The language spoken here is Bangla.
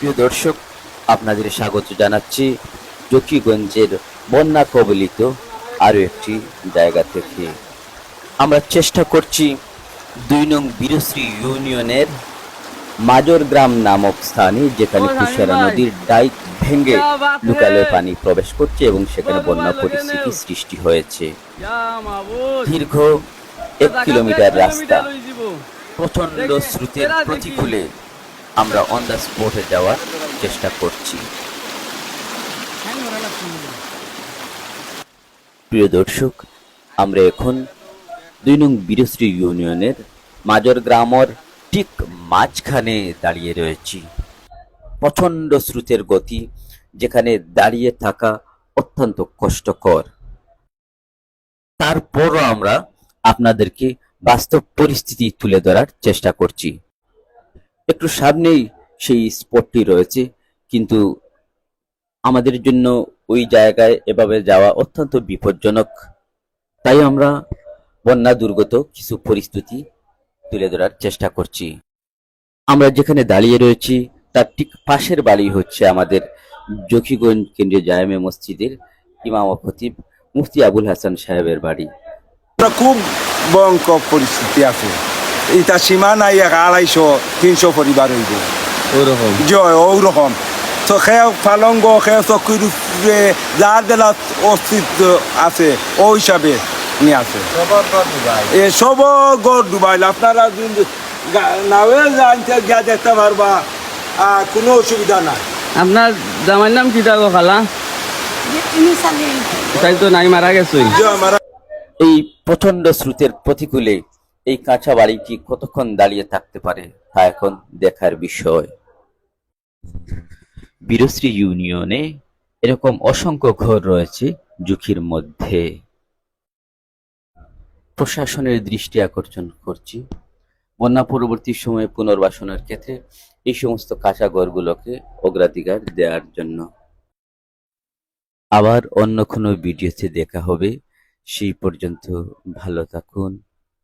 প্রিয় দর্শক আপনাদের স্বাগত জানাচ্ছি জকিগঞ্জের বন্যা কবলিত আরও একটি জায়গা থেকে। আমরা চেষ্টা করছি দুই নং বীরশ্রী ইউনিয়নের মাজর গ্রাম নামক স্থানে যেখানে কুশারা নদীর ডাইক ভেঙে লুকালে পানি প্রবেশ করছে এবং সেখানে বন্যা পরিস্থিতি সৃষ্টি হয়েছে। দীর্ঘ এক কিলোমিটার রাস্তা। প্রচণ্ড স্রোতের প্রতিকূলে আমরা অন দ্য স্পটে যাওয়ার চেষ্টা করছি। প্রিয় দর্শক, আমরা এখন দুই নং বীরশ্রী ইউনিয়নের মাজর গ্রামর ঠিক মাঝখানে দাঁড়িয়ে রয়েছি। প্রচণ্ড স্রোতের গতি, যেখানে দাঁড়িয়ে থাকা অত্যন্ত কষ্টকর। তারপরও আমরা আপনাদেরকে বাস্তব পরিস্থিতি তুলে ধরার চেষ্টা করছি। একটু সামনেই সেই স্পটটি রয়েছে। কিন্তু আমাদের জন্য ওই জায়গায় এভাবে যাওয়া অত্যন্ত বিপজ্জনক। তাই আমরা বন্যা দুর্গত কিছু পরিস্থিতি তুলে ধরার চেষ্টা করছি। আমরা যেখানে দাঁড়িয়ে রয়েছি, তার ঠিক পাশের বাড়ি হচ্ছে আমাদের জকিগঞ্জ কেন্দ্রীয় জায়ামে মসজিদের ইমাম খতিব মুফতি আবুল হাসান সাহেবের বাড়ি। খুব ভয়ঙ্কর পরিস্থিতি আছে। এটা সীমা নাই এক আড়াইশো তিনশো পরিবার হইব ওরকম জয় ওরকম তো খেয়ে ফালঙ্গ খেয়ে চকুর যার দেলা অস্তিত্ব আছে ও হিসাবে নিয়ে আছে। এ সব গড় ডুবাইল। আপনারা যদি গা- জানতে গিয়া দেখতে পারবা কোনো অসুবিধা নাই। আপনার জামাইর নাম কি থাকো খালা? তাই তো নাই মারা আমার এই প্রচণ্ড স্রোতের প্রতিকূলে এই কাঁচা বাড়িটি কতক্ষণ দাঁড়িয়ে থাকতে পারে, তা এখন দেখার বিষয়। বীরশ্রী ইউনিয়নে এরকম অসংখ্য ঘর রয়েছে ঝুঁকির মধ্যে। প্রশাসনের দৃষ্টি আকর্ষণ করছি। বন্যা পরবর্তী সময়ে পুনর্বাসনের ক্ষেত্রে এই সমস্ত কাঁচা ঘরগুলোকে অগ্রাধিকার দেওয়ার জন্য। আবার অন্য কোনো ভিডিওতে দেখা হবে। সেই পর্যন্ত ভালো থাকুন।